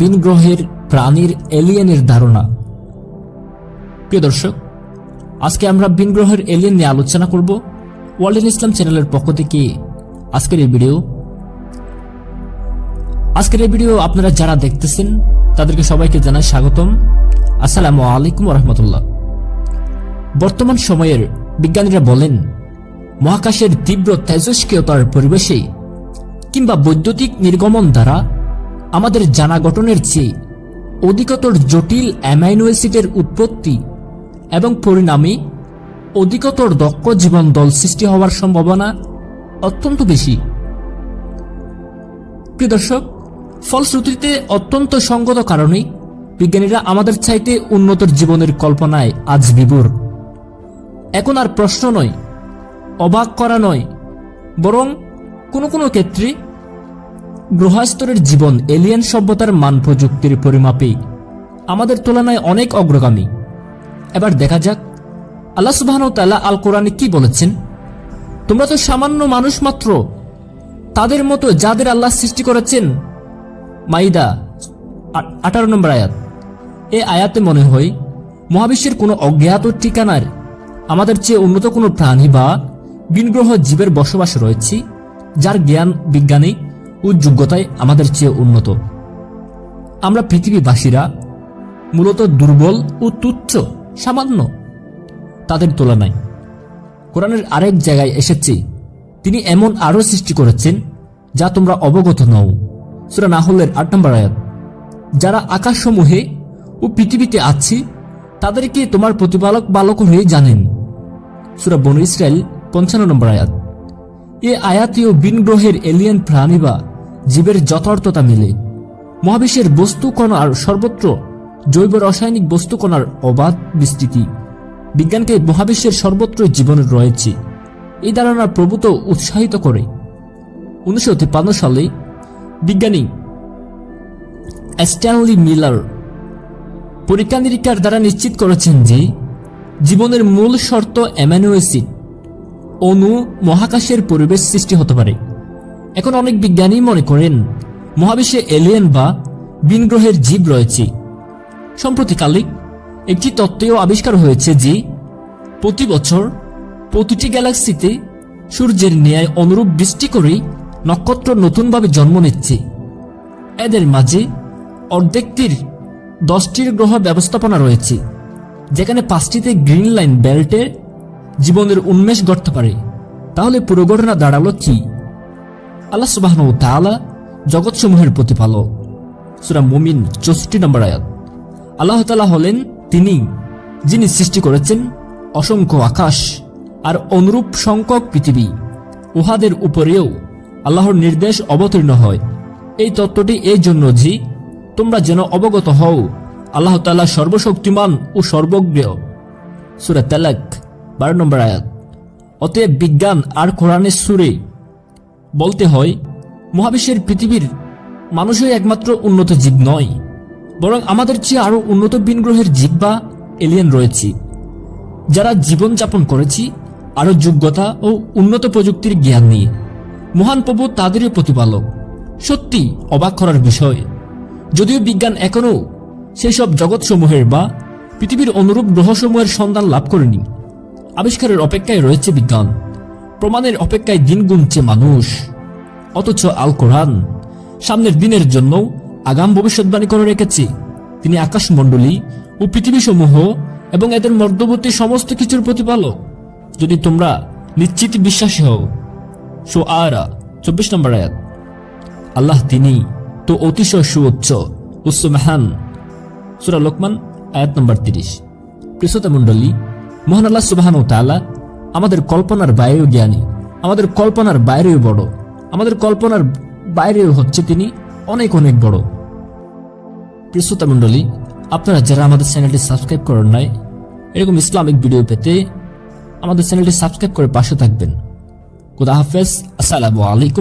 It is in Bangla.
বিন গ্রহের প্রাণীর এলিয়েনের ধারণা। প্রিয় দর্শক, আজকে আমরা বিন গ্রহের এলিয়েন নিয়ে আলোচনা করব ওয়ার্ল্ড ইন ইসলাম চ্যানেলের পক্ষ থেকে আজকের এই ভিডিও। আজকের এই ভিডিও আপনারা যারা দেখতেছেন, তাদেরকে সবাইকে জানাই স্বাগতম। আসসালামু আলাইকুম রহমতুল্লাহ বর্তমান সময়ের বিজ্ঞানীরা বলেন, মহাকাশের তীব্র তেজস্ক্রিয়তার পরিবেশে কিংবা বৈদ্যুতিক নির্গমন দ্বারা আমাদের জানা গঠনের চেয়ে অধিকতর জটিল অ্যামাইনো অ্যাসিডের উৎপত্তি এবং পরিণামে অধিকতর দক্ষ জীবন দল সৃষ্টি হওয়ার সম্ভাবনা অত্যন্ত বেশি। প্রিয় দর্শক, ফলশ্রুতিতে অত্যন্ত সঙ্গত কারণে বিজ্ঞানীরা আমাদের চাইতে উন্নত জীবনের কল্পনায় আজ বিভোর। এখন আর প্রশ্ন নয়, অবাক করা নয়, বরং কোনো কোনো ক্ষেত্রে গ্রহাস্তরের জীবন এলিয়েন সভ্যতার মান প্রযুক্তির পরিমাপে আমাদের তুলনায় অনেক অগ্রগামী। এবার দেখা যাক, আল্লাহ সুবাহন তাল্লাহ আল কোরআনে কি বলেছেন? তোমরা তো সামান্য মানুষ মাত্র, তাদের মতো যাদের আল্লাহ সৃষ্টি করেছেন। মাইদা, আঠারো নম্বর আয়াত। এ আয়াতে মনে হয়, মহাবিশ্বের কোনো অজ্ঞাত ঠিকানার আমাদের চেয়ে উন্নত কোনো প্রাণী বা বিনগ্রহ জীবের বসবাস রয়েছে, যার জ্ঞান, বিজ্ঞানী ও যোগ্যতায় আমাদের চেয়ে উন্নত। আমরা পৃথিবীবাসীরা মূলত দুর্বল ও তুচ্ছ, সামান্য তাদের তুলনায়। কোরআনের আরেক জায়গায় এসেছে, তিনি এমন আরও সৃষ্টি করেছেন যা তোমরা অবগত নও। সুরা নাহলের আট নম্বর আয়াত, যারা আকাশসমূহে ও পৃথিবীতে আছি, তাদেরকে তোমার প্রতিপালক বালক হয়ে জানেন। সুরা বনু ইসরায়েল পঞ্চান্ন নম্বর আয়াত, এ আয়াতীয় বিন গ্রহের এলিয়েন প্রাণী বা জীবের যথার্থতা মেলে। মহাবিশ্বের বস্তু কণার সর্বত্র জৈব রাসায়নিক বস্তু কণার অবাধ বিস্তৃতি। বিজ্ঞানকে মহাবিশ্বের সর্বত্র জীবন রয়েছে। এই ধারণা প্রভূত উৎসাহিত করে। উনিশশো তিপ্পান্ন সালে বিজ্ঞানী স্ট্যানলি মিলার পরীক্ষা নিরীক্ষার দ্বারা নিশ্চিত করেছেন যে জীবনের মূল শর্ত অ্যামাইনো অ্যাসিড, অণু মহাকাশের পরিবেশ সৃষ্টি হতে পারে। এখন অনেক বিজ্ঞানী মনে করেন, মহাবিশ্বে এলিয়েন বা বিন গ্রহের জীব রয়েছে। সম্প্রতিকালে একটি তত্ত্বেও আবিষ্কার হয়েছে যে প্রতি বছর প্রতিটি গ্যালাক্সিতে সূর্যের ন্যায় অনুরূপ বৃষ্টি করেই নক্ষত্র নতুনভাবে জন্ম নিচ্ছে। এদের মাঝে অর্ধেকটির দশটির গ্রহ ব্যবস্থাপনা রয়েছে, যেখানে পাঁচটিতে গ্রিন লাইন বেল্টে জীবনের উন্মেষ ঘটতে পারে। তাহলে পুরো ঘটনা দাঁড়াল কি? আল্লাহ সুবাহ তাআলা জগৎসমূহের প্রতিপালক। সুরা মুমিন চৌষট্টি নম্বর আয়াত। আল্লাহ তাআলা হলেন তিনি, যিনি সৃষ্টি করেছেন অসংখ্য আকাশ আর অনুরূপ সংখ্যক পৃথিবী। উহাদের উপরেও আল্লাহর নির্দেশ অবতীর্ণ হয়। এই তত্ত্বটি এই জন্য যে তোমরা যেন অবগত হও, আল্লাহ তাআলা সর্বশক্তিমান ও সর্বজ্ঞ। সুরা তালাক বারো নম্বর আয়াত। অতএব বিজ্ঞান আর কোরআনের সুরে বলতে হয়, মহাবিশ্বের পৃথিবীর মানুষই একমাত্র উন্নত জীব নয়, বরং আমাদের চেয়ে আরও উন্নত বিন গ্রহের জীব বা এলিয়েন রয়েছে, যারা জীবনযাপন করেছি, আরও যোগ্যতা ও উন্নত প্রযুক্তির জ্ঞান নিয়ে। মহান প্রভু তাদেরই প্রতিপালক। সত্যি অবাক করার বিষয়, যদিও বিজ্ঞান এখনও সেই সব জগৎসমূহের বা পৃথিবীর অনুরূপ গ্রহসমূহের সন্ধান লাভ করেনি। আবিষ্কারের অপেক্ষায় রয়েছে বিজ্ঞান। প্রমাণের অপেক্ষায় দিন গুনছে মানুষ। অথচ আল কোরআন সামনের দিনের জন্য আগাম ভবিষ্যৎবাণী করে রেখেছে। তিনি আকাশমণ্ডলী ও পৃথিবীসমূহ এবং এদের মধ্যবর্তী সমস্ত কিছুর প্রতিপালক। যদি তোমরা নিশ্চিত বিশ্বাসী হও। সো আরা চব্বিশ নম্বর আয়াত। আল্লাহ তিনি তো অতিশয় সুউচ্চ উচ্চমাহান সুরা লোকমান, আয়াত নম্বর তিরিশ। প্রিসতা মণ্ডলী মোহন আল্লাহ সুবাহান ও তালা আমাদের কল্পনার বাইরেও জ্ঞানী, আমাদের কল্পনার বাইরেও বড়, আমাদের কল্পনার বাইরেও হচ্ছে তিনি অনেক অনেক বড়। প্রিয়তা মণ্ডলী, আপনারা যারা আমাদের চ্যানেলটি সাবস্ক্রাইব করেন নাই, এরকম ইসলামিক ভিডিও পেতে আমাদের চ্যানেলটি সাবস্ক্রাইব করে পাশে থাকবেন। খুদা হাফেজ, আসসালামু আলাইকুম।